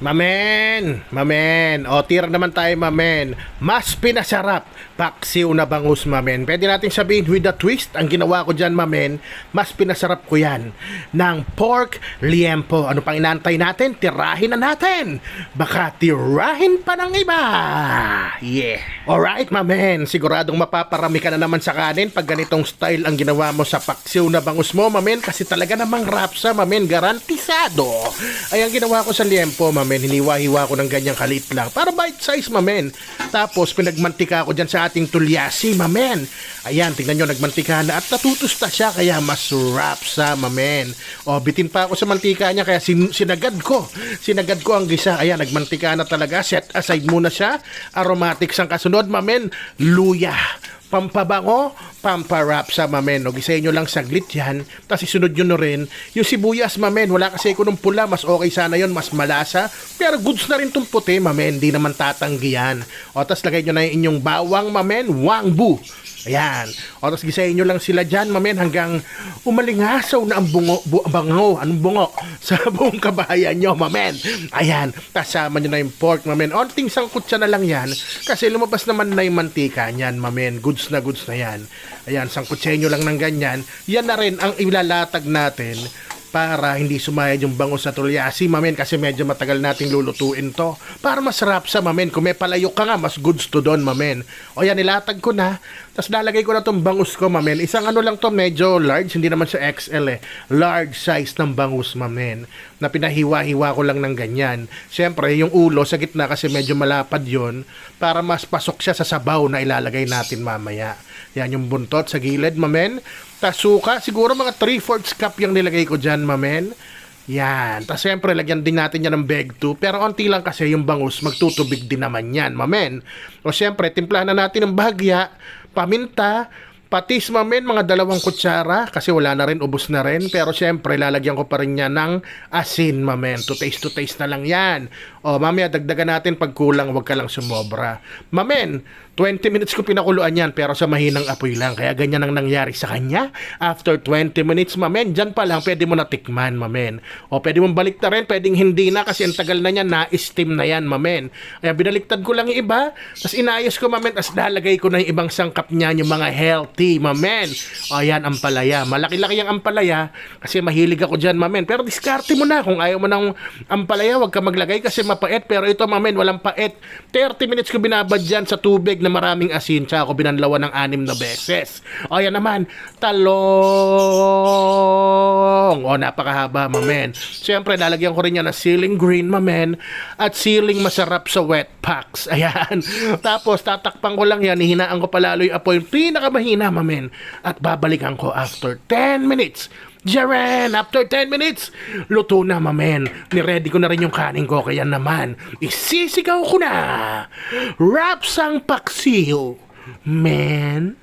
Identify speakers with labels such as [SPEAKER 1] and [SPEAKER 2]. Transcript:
[SPEAKER 1] Mamen, mamen. O, tira naman tayo, mamen. Mas pinasarap. Paksiw na bangus, mamen. Pwede natin sabihin with a twist. Ang ginawa ko dyan, mamen, mas pinasarap ko yan ng pork liempo. Ano pang inaantay natin? Tirahin na natin. Baka tirahin pa ng iba. Yeah. Alright, mamen. Siguradong mapaparami ka na naman sa kanin pag ganitong style ang ginawa mo sa paksiw na bangus mo, mamen. Kasi talaga namang rapsa, mamen. Garantisado. Ay, ang ginawa ko sa liempo, mamen, hiniwa-hiwa ko ng ganyang kalit lang. Para bite size, mamen. Tapos, pinagmantika ko dyan sa ating tulyasi, mamen. Ayan, tingnan nyo, nagmantika na at natutusta siya, kaya mas rapsa, mamen. O, bitin pa ako sa mantika niya, kaya sin- sinagad ko. Sinagad ko ang gisa. Ayan, nagmantika na talaga. Set aside muna siya. Aromatics ang kasunod, mamen. Luya pampabango, pamparap sa mamen. O gisayin nyo lang saglit yan. Tapos isunod nyo na rin. Yung sibuyas, mamen, wala kasi ko nung pula. Mas okay sana yon mas malasa. Pero goods na rin tong puti, mamen. Di naman tatanggi yan. O tapos lagay nyo na yung inyong bawang, mamen. Wangbu. Ayan. O tapos gisayin nyo lang sila dyan, mamen, hanggang umalingasaw na ang bungo, bu, bango, anong bungo, sa buong kabahayan nyo, mamen. Ayan. Kasama nyo na yung pork, mamen. Onting sangkot siya na lang yan. Kasi lumabas naman na yung mantika niyan, mamen. Goods na goods na yan. Ayan, sangkutsa nyo lang ng ganyan. Yan na rin ang ilalatag natin para hindi sumayad yung bango sa tulyasi, mamen, kasi medyo matagal nating lulutuin to. Para masarap sa mamen. Kung may palayok ka nga, mas goods to doon, mamen. O yan, nilatag ko na. Tapos lalagay ko na tong bangus ko, mamen. Isang ano lang to, medyo large. Hindi naman siya XL eh. Large size ng bangus, mamen. Na pinahiwa-hiwa ko lang ng ganyan. Siyempre, yung ulo sa gitna kasi medyo malapad yon para mas pasok siya sa sabaw na ilalagay natin mamaya. Yan yung buntot sa gilid, mamen. Tas suka, siguro mga 3-4 cup yung nilagay ko dyan, mamen. Yan. Tapos siyempre, lagyan din natin yan ng beg 2. Pero onti lang kasi yung bangus, magtutubig din naman yan, mamen. O siyempre, timplahan na natin ng bahagya, paminta, patis, mamen, mga dalawang kutsara. Kasi wala na rin, ubos na rin. Pero siyempre, lalagyan ko pa rin yan ng asin, mamen. To taste to taste na lang yan. O, mamaya, dagdagan natin pag kulang, wag ka lang sumobra. Mamen, 20 minutes ko pinakuluan yan pero sa mahinang apoy lang. Kaya ganyan ang nangyari sa kanya. After 20 minutes, mamen, dyan pa lang pwede mo na tikman, mamen. O pwede mong balik rin, pwedeng hindi na kasi ang tagal na niya, na-steam na yan, mamen. Kaya binaliktad ko lang yung iba, tapos inayos ko, mamen, tapos nalagay ko na yung ibang sangkap niya, yung mga healthy, mamen. O yan, ampalaya. Malaki-laki yung ampalaya kasi mahilig ako dyan, mamen. Pero diskarte mo na kung ayaw mo ng ampalaya, wag ka maglagay kasi mapait. Pero ito, mamen, walang pait. 30 minutes ko binabad dyan sa tubig na maraming asin tsaka ako binanlawan ng anim na beses. O yan naman, talong. O napakahaba, mamen. Siyempre, lalagyan ko rin yan ng ceiling green, mamen. At ceiling masarap sa wet packs. Ayan. Tapos, tatakpan ko lang yan. Hihinaan ko palalo yung apoy. Pinakamahina, mamen. At babalikan ko after 10 minutes. Jaren, after 10 minutes, luto na, mamen. Niready ko na rin yung kanin ko, kaya naman, isisigaw ko na. Raps ang paksiw, man.